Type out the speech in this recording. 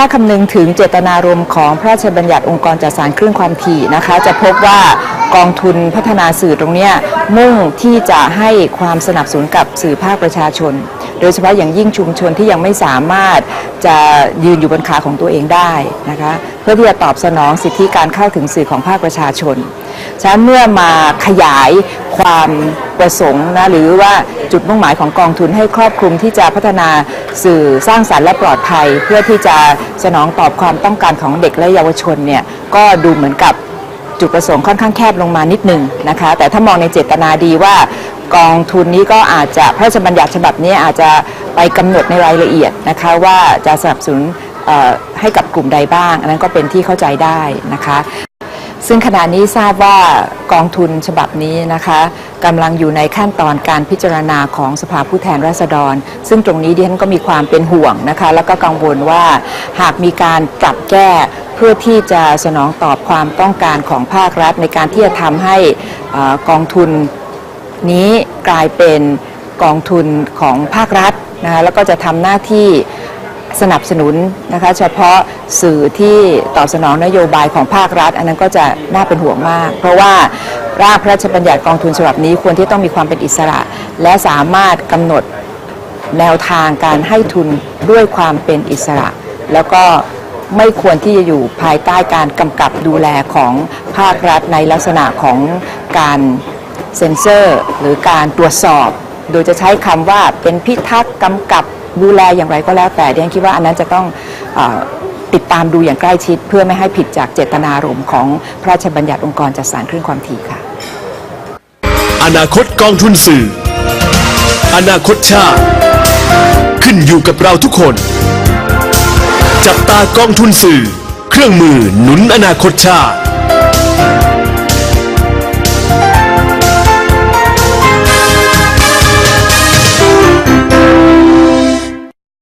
ถ้าคำนึงถึงเจตนารมณ์ของพระราชบัญญัติองค์กรจัดสรรคลื่นความถี่นะคะ จะพบว่ากองทุนพัฒนาสื่อตรงนี้มุ่งที่จะให้ความสนับสนุนกับสื่อภาคประชาชน โดยเฉพาะอย่างยิ่งชุมชนที่ยังไม่สามารถจะยืนอยู่บนขาของตัวเองได้นะคะเพื่อที่จะตอบสนองสิทธิการเข้าถึงสื่อของภาคประชาชนฉะนั้นเมื่อมาขยายความ ประสงค์นะหรือว่าจุดมุ่งหมายของกองทุนให้ครอบคลุมที่จะพัฒนาสื่อสร้างสรรค์และปลอดภัย เพื่อที่จะสนองตอบความต้องการของเด็กและเยาวชนเนี่ยก็ดูเหมือนกับจุดประสงค์ค่อนข้างแคบลงมานิดหนึ่งนะคะ แต่ถ้ามองในเจตนาดีว่ากองทุนนี้ก็อาจจะพระราชบัญญัติฉบับนี้อาจจะไปกำหนดในรายละเอียดนะคะว่าจะสนับสนุนให้กับกลุ่มใดบ้าง อันนั้นก็เป็นที่เข้าใจได้นะคะ ซึ่งขณะนี้ทราบว่ากองทุนฉบับนี้นะคะกำลังอยู่ในขั้นตอนการพิจารณาของสภาผู้แทนราษฎร ซึ่งตรงนี้ดิฉันก็มีความเป็นห่วงนะคะ แล้วก็กังวลว่าหากมีการปรับแก้เพื่อที่จะสนองตอบความต้องการของภาครัฐ ในการที่จะทำให้อกองทุนนี้กลายเป็นกองทุนของภาครัฐนะคะแล้วก็จะทำหน้าที่ สนับสนุนนะคะเฉพาะสื่อที่ตอบสนองนโยบายของภาครัฐ อันนั้นก็จะน่าเป็นห่วงมาก เพราะว่าร่างพระราชบัญญัติกองทุนฉบับนี้ควรที่ต้องมีความเป็นอิสระ และสามารถกำหนดแนวทางการให้ทุนด้วยความเป็นอิสระ แล้วก็ไม่ควรที่จะอยู่ภายใต้การกำกับดูแลของภาครัฐในลักษณะของการเซ็นเซอร์ หรือการตรวจสอบ โดยจะใช้คำว่าเป็นพิทักษ์กำกับ ดูแลอย่างไรก็แล้วแต่ดิฉันคิดว่าอันนั้นจะต้องอติดตามดูอย่างใกล้ชิด เพื่อไม่ให้ผิดจากเจตนารมณ์ของพระราชบัญญัติองค์กรจัดสรรคลื่นความถี่ค่ะ อนาคตกองทุนสื่อ อนาคตชาติ ขึ้นอยู่กับเราทุกคน จับตากองทุนสื่อ เครื่องมือหนุนอนาคตชาติ